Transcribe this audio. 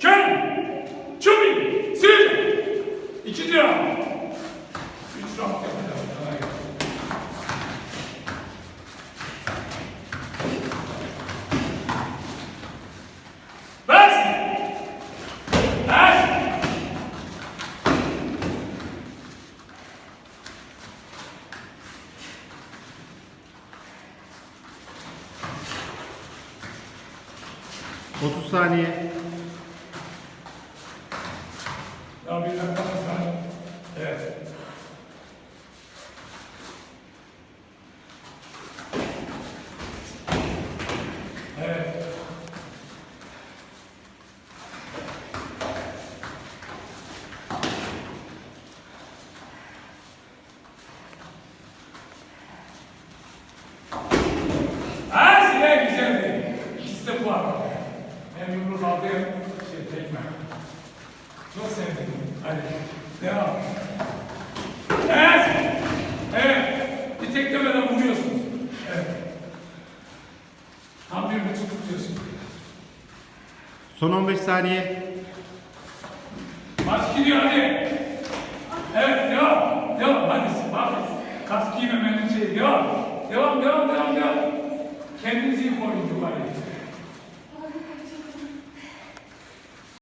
ken, çubi, sil. İkinci round. Üç round yapacağız. saniye ya bir. Evet. Evet. Ha silah güzeldi. İkisi de bu şey tekme. Çok sevdim. Hadi devam. Evet. Evet. Bir teklemeden vuruyorsunuz. Evet. Tam bir buçuk tutuyorsun. Son 15 saniye. Maç gidiyor hadi. Evet devam. Devam hadi. Bak. Kask giymemenin şeyi. Devam. Devam devam devam devam.